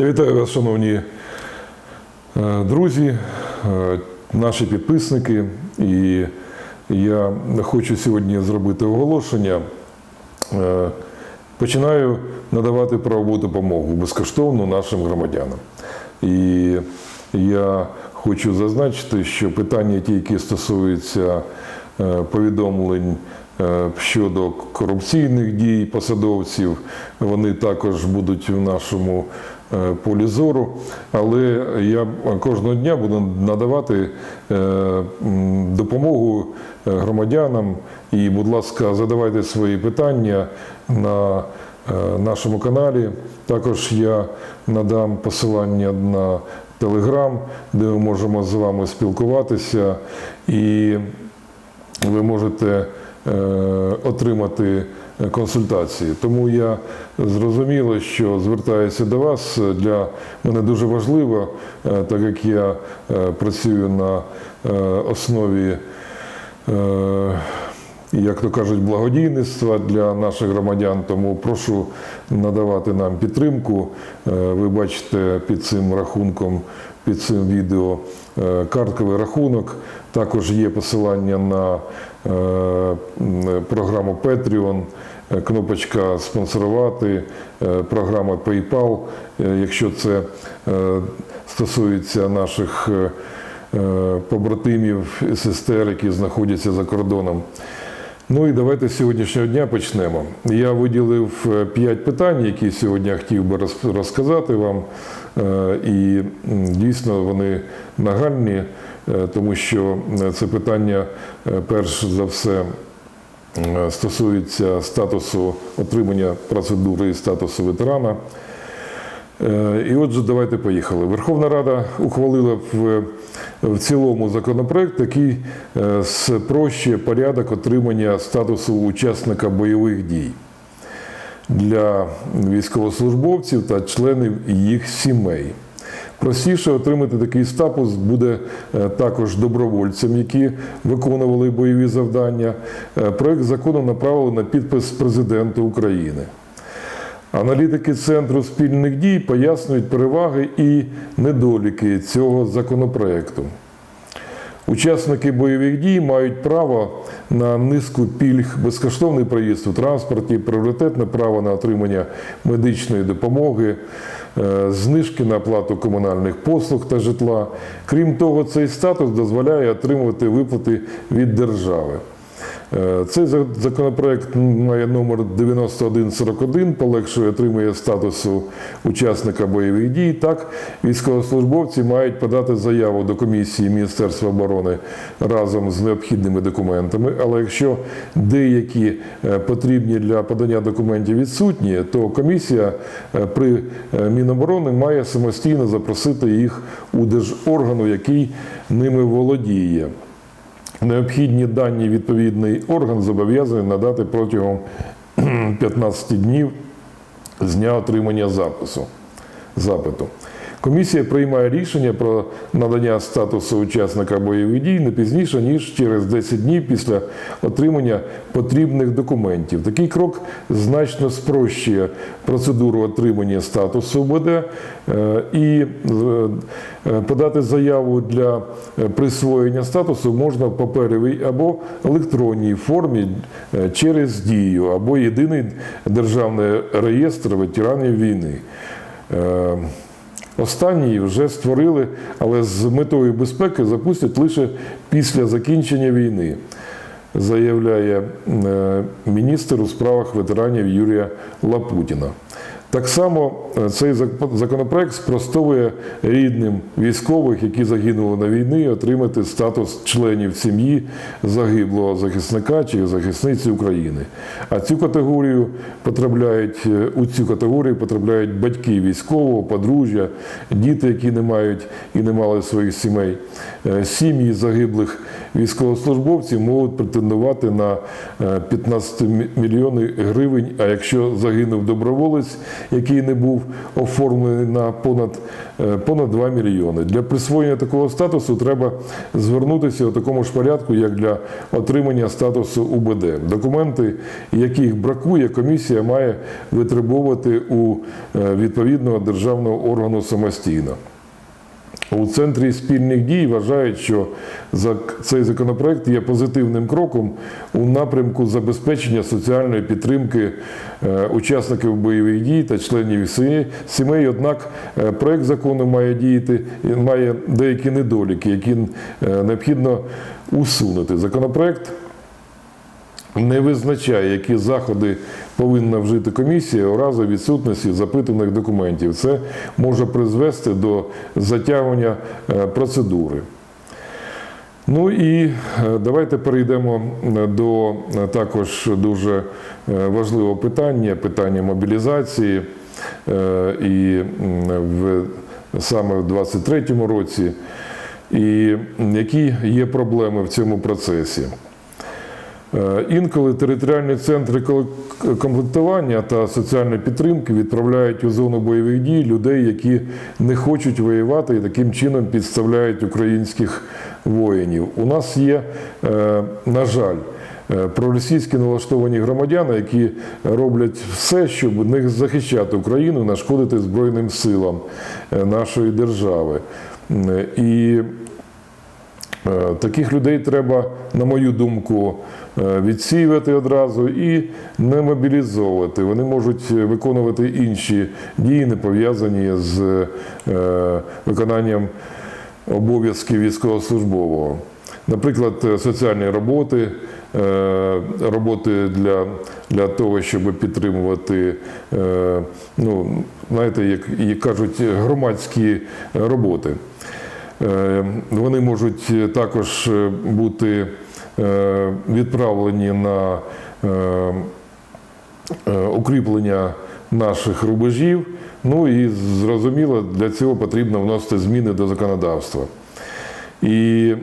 Я вітаю вас, шановні е, друзі, е, наші підписники. І я хочу сьогодні зробити оголошення. Е, Починаю надавати правову допомогу безкоштовно нашим громадянам. І я хочу зазначити, що питання, ті, які стосуються повідомлень щодо корупційних дій посадовців, вони також будуть в нашому полі зору. Але я кожного дня буду надавати е, допомогу е, громадянам. І, будь ласка, задавайте свої питання на е, нашому каналі. Також я надам посилання на Телеграм, де ми можемо з вами спілкуватися, і ви можете е, отримати консультації. Тому я зрозуміло, що звертаюся до вас. Для мене дуже важливо, е, так як я е, працюю на е, основі. Як то кажуть, благодійництва для наших громадян. Тому прошу надавати нам підтримку. Е, Ви бачите під цим рахунком, під цим відео е, картковий рахунок. Також є посилання на е, програму Patreon, кнопочка спонсорувати, програма PayPal, якщо це стосується наших побратимів і сестер, які знаходяться за кордоном. Ну і давайте з сьогоднішнього дня почнемо. Я виділив е, п'ять питань, які сьогодні хотів би роз- розказати вам. Е, І дійсно вони нагальні, е, тому що це питання, перш за все, стосується статусу отримання процедури і статусу ветерана. Е, І отже, давайте поїхали. Верховна Рада ухвалила в, в цілому законопроект, який е, спрощує порядок отримання статусу учасника бойових дій для військовослужбовців та членів їх сімей. Простіше отримати такий статус буде е, також добровольцям, які виконували бойові завдання. Проект закону направили на підпис президента України. Аналітики Центру спільних дій пояснюють переваги і недоліки цього законопроекту. Учасники бойових дій мають право на низку пільг, безкоштовний проїзд у транспорті, пріоритетне право на отримання медичної допомоги, е, знижки на оплату комунальних послуг та житла. Крім того, цей статус дозволяє отримувати виплати від держави. Е, Цей законопроект має номер 9141, полегшує отримує статусу учасника бойових дій. Так, військовослужбовці мають подати заяву до комісії Міністерства оборони разом з необхідними документами. Але якщо деякі е, потрібні для подання документів відсутні, то комісія е, при Міноборони має самостійно запросити їх у держоргану, який ними володіє. Необхідні дані відповідний орган зобов'язаний надати протягом 15 днів з дня отримання запису, запиту. Комісія приймає рішення про надання статусу учасника бойових дій не пізніше, ніж через 10 днів після отримання потрібних документів. Такий крок значно спрощує процедуру отримання статусу УБД е, і е, подати заяву для присвоєння статусу можна в паперовій або електронній формі е, через дію або єдиний державний реєстр ветеранів війни. Останній вже створили, але з метою безпеки запустять лише після закінчення війни, заявляє е, міністр у справах ветеранів Юрія Лапутіна. Так само е, цей зак- законопроект спростовує рідним військових, які загинули на війні, отримати статус членів сім'ї загиблого захисника чи захисниці України. А цю категорію потрапляють е, у цю категорію потрапляють батьки військового, подружжя, діти, які не мають і не мали своїх сімей. Е, Сім'ї загиблих військовослужбовців можуть претендувати на е, 15 мільйонів гривень. А якщо загинув доброволець, який не був оформлений на понад, е, понад 2 мільйони. Для присвоєння такого статусу треба звернутися у такому ж порядку, як для отримання статусу УБД. Документи, яких бракує, комісія має витребовувати у е, відповідного державного органу самостійно. У центрі спільних дій вважають, що цей законопроект є позитивним кроком у напрямку забезпечення соціальної підтримки е, учасників бойових дій та членів сімей-. Однак е, проект закону має діяти має деякі недоліки, які е, необхідно усунути. Законопроект не визначає, які заходи повинна вжити комісія у разі відсутності запитаних документів. Це може призвести до затягування е, процедури. Ну і е, давайте перейдемо е, до також дуже важливого питання питання мобілізації. І в, саме в 2023 році, і які є проблеми в цьому процесі. Е, Інколи територіальні центри комплектування та соціальної підтримки відправляють у зону бойових дій людей, які не хочуть воювати і таким чином підставляють українських воїнів. У нас є, е, на жаль, е, проросійські налаштовані громадяни, які роблять все, щоб не захищати Україну, нашкодити Збройним силам нашої держави. І Таких людей треба, на мою думку, е, відсіювати одразу і не мобілізовувати. Вони можуть виконувати інші дії, не пов'язані з е, виконанням обов'язків військовослужбового. Наприклад, е, соціальні роботи, е, роботи для, для того, щоб підтримувати, е, ну, знаєте, як, як кажуть, громадські роботи. Е, Вони можуть також е, бути е, відправлені на е, е, укріплення наших рубежів. Ну і зрозуміло, для цього потрібно вносити зміни до законодавства. І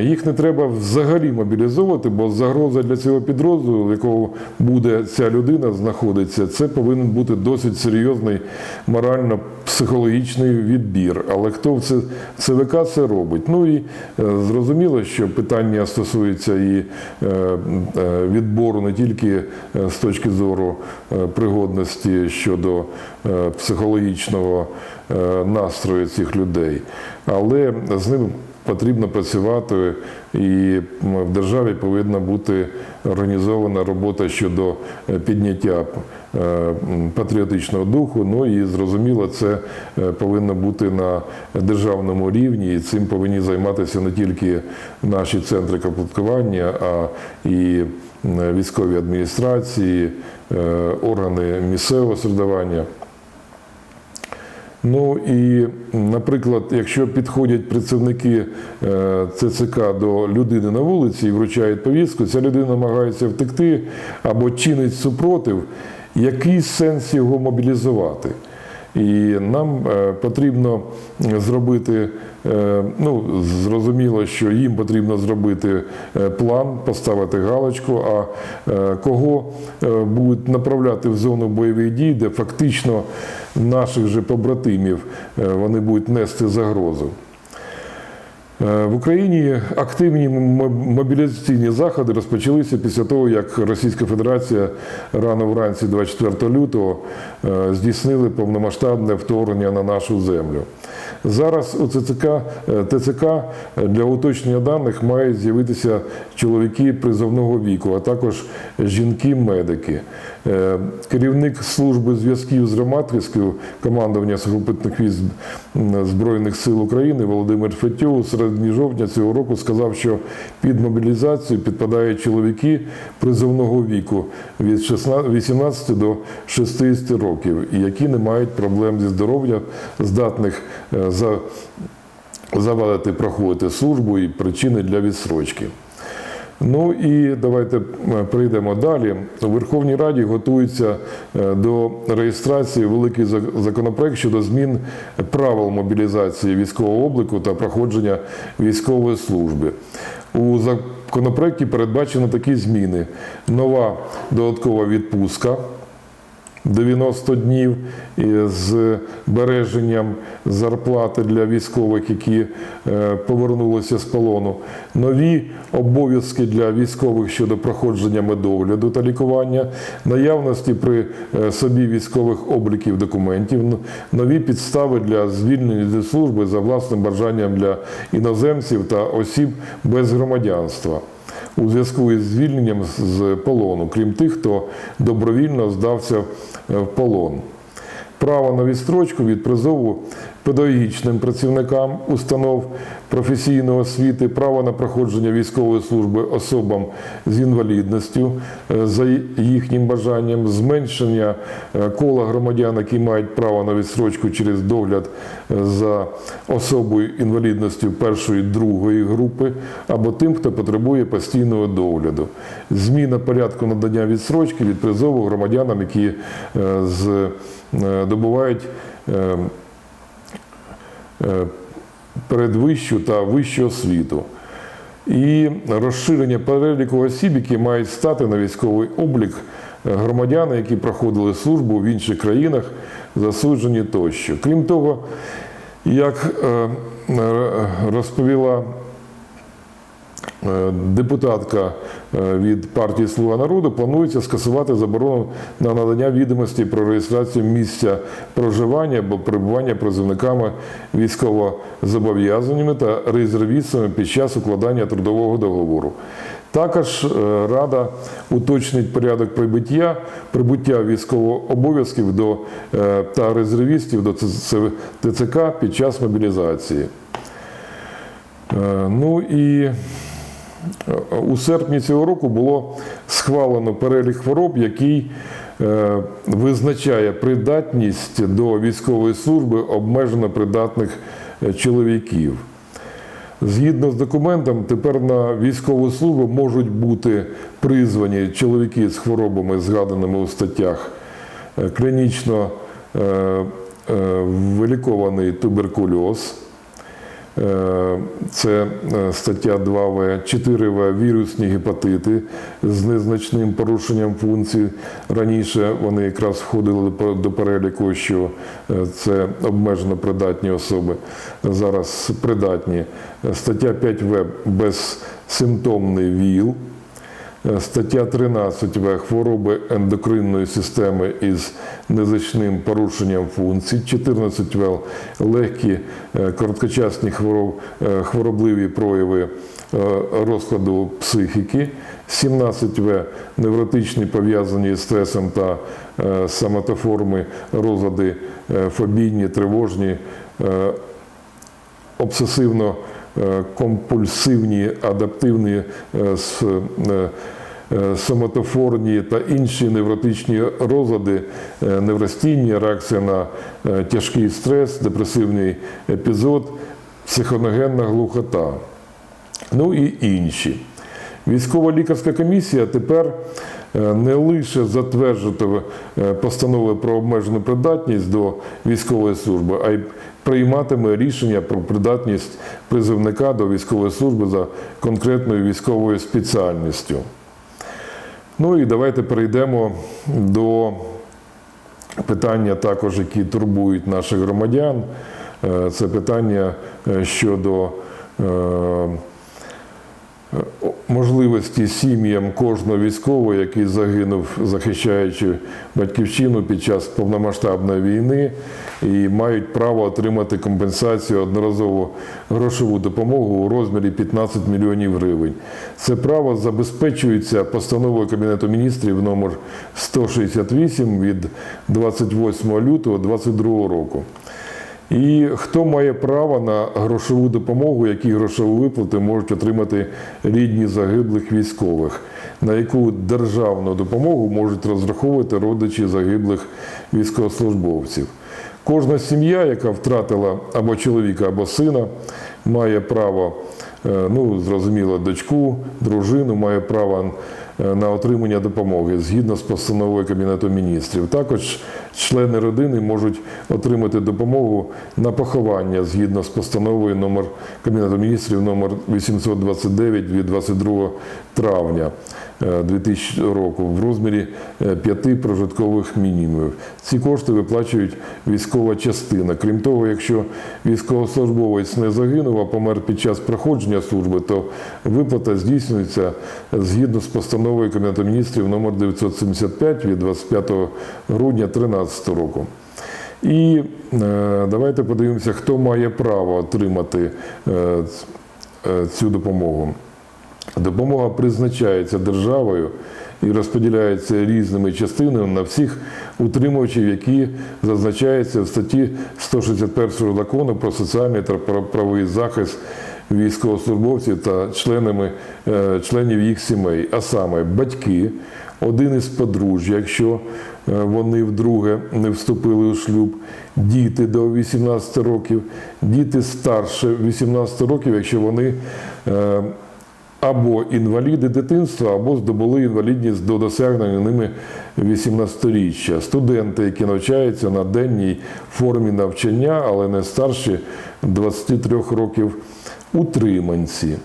їх не треба взагалі мобілізовувати, бо загроза для цього підрозділу, в якого буде ця людина знаходиться, це повинен бути досить серйозний морально-психологічний відбір. Але хто в це ЦВК це робить? Ну і е, зрозуміло, що питання стосується і е, е, відбору не тільки з точки зору пригодності щодо психологічного настрою цих людей, але з ними потрібно працювати, і в державі повинна бути організована робота щодо е, підняття е, патріотичного духу. Ну і зрозуміло, це е, повинно бути на державному рівні, і цим повинні займатися не тільки наші центри комплектування, а і військові адміністрації, органи місцевого середування. Ну і, наприклад, якщо підходять працівники е, ЦЦК до людини на вулиці і вручають повістку, ця людина намагається втекти або чинить супротив, який сенс його мобілізувати? І нам е, потрібно зробити, е, ну, зрозуміло, що їм потрібно зробити е, план, поставити галочку, а кого будуть направляти в зону бойових дій, де фактично наших же побратимів вони будуть нести загрозу. Е, В Україні активні мобілізаційні заходи розпочалися після того, як Російська Федерація рано вранці 24 лютого е, здійснили повномасштабне вторгнення на нашу землю. Зараз у ЦЦК, е, ТЦК для уточнення даних мають з'явитися чоловіки призовного віку, а також жінки-медики. Е, Керівник служби зв'язків з громадськістю командування сухопутних військ Збройних сил України Володимир Фетьов у середині жовтня цього року сказав, що під мобілізацію підпадають чоловіки призовного віку від 18 до 60 років, які не мають проблем зі здоров'ям, здатних е, за завадити проходити службу і причини для відсрочки. Ну і давайте е, прийдемо далі. У Верховній Раді готується е, до реєстрації великий законопроект щодо змін правил мобілізації військового обліку та проходження військової служби. У законопроекті передбачено такі зміни: нова додаткова відпустка 90 днів з береженням зарплати для військових, які е, повернулися з полону. Нові обов'язки для військових щодо проходження медогляду та лікування, наявності при е, собі військових обліків документів, нові підстави для звільнення зі служби за власним бажанням для іноземців та осіб без громадянства у зв'язку із звільненням з- полону, крім тих, хто добровільно здався е, в полон. Право на відстрочку від призову педагогічним працівникам установ професійної освіти, право на проходження військової служби особам з інвалідністю е, за їхнім бажанням, зменшення е, кола громадян, які мають право на відстрочку через догляд е, за особою інвалідністю першої другої групи або тим, хто потребує постійного догляду. Зміна порядку надання відстрочки від призову громадянам, які е, передвищу та вищу освіту. І розширення переліку осіб, які мають стати на військовий облік е, громадяни, які проходили службу в інших країнах, засуджені тощо. Крім того, як е, е, розповіла Е, депутатка е, від партії Слуга народу планується скасувати заборону на надання відомості про реєстрацію місця проживання або перебування призовниками військовозобов'язаними та резервістами під час укладання трудового договору. Також е, Рада уточнить порядок прибуття, прибуття військових обов'язків до е, та резервістів до ТЦК під час мобілізації. Е, Ну і у серпні цього року було схвалено перелік хвороб, який е, визначає придатність до військової служби обмежено придатних е, чоловіків. Згідно з документом, тепер на військову службу можуть бути призвані чоловіки з хворобами, згаданими у статтях е, клінічно вилікований туберкульоз. Е, Це е, стаття 2В, 4В вірусні гепатити з незначним порушенням функцій. Раніше вони якраз входили до- переліку, що е, це обмежено придатні особи. Зараз придатні. Стаття 5В безсимптомний ВІЛ. Е, Стаття 13 В. Хвороби ендокринної системи із незначним порушенням функцій. 14 В. Легкі е, короткочасні хвороб, е, хворобливі прояви розкладу психіки. 17 В. Невротичні пов'язані з стресом та соматоформи розлади фобійні, тривожні, обсесивно компульсивні, адаптивні е, соматофорні та інші невротичні розлади, е, невростійні, реакція на е, тяжкий стрес, депресивний епізод, психоногенна глухота, ну і інші. Військова лікарська комісія тепер е, не лише затверджуватиме е, постанови про обмежену придатність до військової служби, а й прийматиме рішення про придатність призовника до військової служби за конкретною військовою спеціальністю. Ну і давайте перейдемо до питання також, які турбують наших громадян. Е, Це питання е, щодо е, можливості сім'ям кожного військового, який загинув, захищаючи батьківщину під час повномасштабної війни, і мають право отримати компенсацію одноразову грошову допомогу у розмірі 15 мільйонів гривень. Це право забезпечується постановою Кабінету міністрів номер 168 від 28 лютого 2022 року. І хто має право на грошову допомогу, які грошові виплати можуть отримати рідні загиблих військових, на яку державну допомогу можуть розраховувати родичі загиблих військовослужбовців. Кожна сім'я, яка втратила або чоловіка, або сина, має право, е, ну зрозуміло, дочку, дружину, має право е, на отримання допомоги згідно з постановою Кабінету міністрів. Також члени родини можуть отримати допомогу на поховання згідно з постановою номер Кабінету міністрів номер 829 від 22 травня е, 2000 року в розмірі е, п'яти прожиткових мінімумів. Ці кошти виплачують військова частина. Крім того, якщо військовослужбовець не загинув, а помер під час проходження служби, то виплата здійснюється згідно з постановою Кабінету міністрів номер 975 від 25 грудня 2013 року. І е, давайте подивимося, хто має право отримати е, е, цю допомогу. Допомога призначається державою і розподіляється різними частинами на всіх утримувачів, які зазначаються в статті 161 закону про соціальний та пра- правовий захист військовослужбовців та членами, членів їх сімей, а саме батьки, один із подружжя, якщо вони вдруге не вступили у шлюб, діти до 18 років, діти старше 18 років, якщо вони е, або інваліди дитинства, або здобули інвалідність до досягнення ними 18-річчя. Студенти, які навчаються на денній формі навчання, але не старші 23 років утриманці.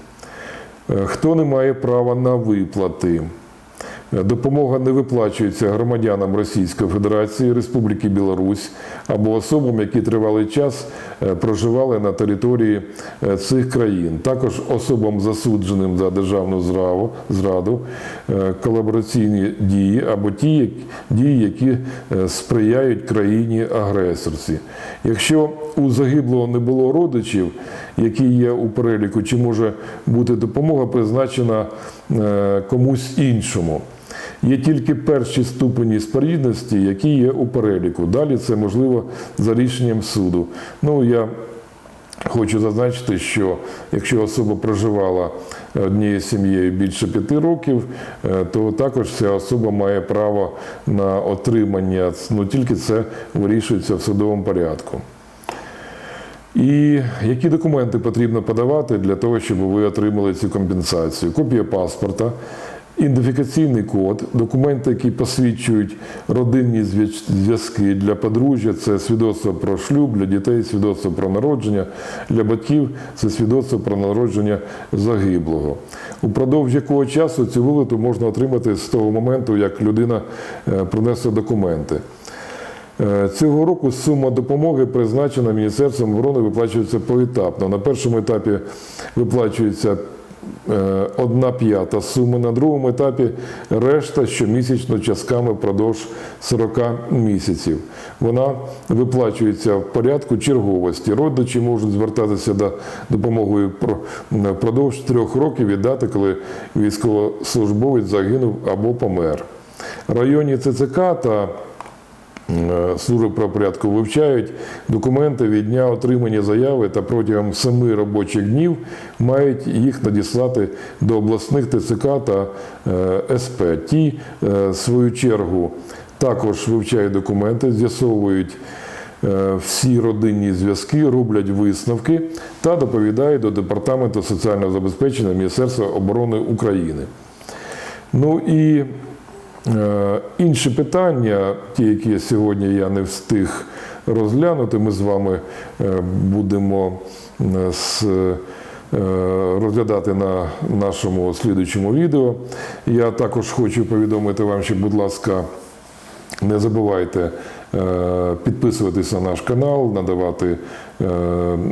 Е, Хто не має права на виплати? Допомога не виплачується громадянам Російської Федерації, Республіки Білорусь або особам, які тривалий час е, проживали на території е, цих країн. Також особам засудженим за державну зраду, е, колабораційні дії або ті дії, які сприяють країні агресорці. Якщо у загиблого не було родичів, які є у переліку, чи може бути допомога призначена комусь іншому. Є тільки перші ступені спорідності, які є у переліку. Далі це можливо за рішенням суду. Ну, я Хочу зазначити, що якщо особа проживала однією сім'єю більше п'яти років, е, то також ця особа має право на отримання, ну тільки це вирішується в судовому порядку. І які документи потрібно подавати для того, щоб ви отримали цю компенсацію? Копія паспорта, ідентифікаційний код, документи, які посвідчують родинні зв'язки для подружжя, це свідоцтво про шлюб, для дітей свідоцтво про народження, для батьків це свідоцтво про народження загиблого. Упродовж якого часу цю вилету можна отримати з того моменту, як людина е, принесла документи. Е, Цього року сума допомоги призначена Міністерством оборони виплачується поетапно. На першому етапі виплачується е, одна п'ята суми, на другому етапі решта щомісячно частками впродовж 40 місяців. Вона виплачується в порядку черговості. Родичі можуть звертатися до допомогою про- впродовж трьох років від дати, коли військовослужбовець загинув або помер. Районні ЦЦК та Служби правопорядку вивчають документи від дня отримання заяви та протягом семи робочих днів мають їх надіслати до обласних ТЦК та е, СП. Ті, е, в свою чергу, також вивчають документи, з'ясовують е, всі родинні зв'язки, роблять висновки та доповідають до Департаменту соціального забезпечення Міністерства оборони України. Ну і Е, Інші питання, ті, які сьогодні я не встиг розглянути, ми з вами е, будемо е, е, розглядати на нашому слідуючому відео. Я також хочу повідомити вам, що, будь ласка, не забувайте е, підписуватись на наш канал, надавати е,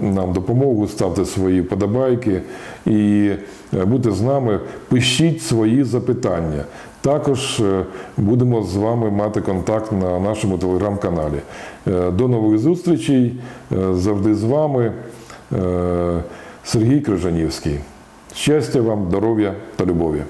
нам допомогу, ставте свої подобайки і е, будьте з нами, пишіть свої запитання. Також е, будемо з вами мати контакт на нашому телеграм-каналі. Е, До нових зустрічей. Е, Завжди з вами. Сергій Крижанівський. Щастя вам, здоров'я та любові!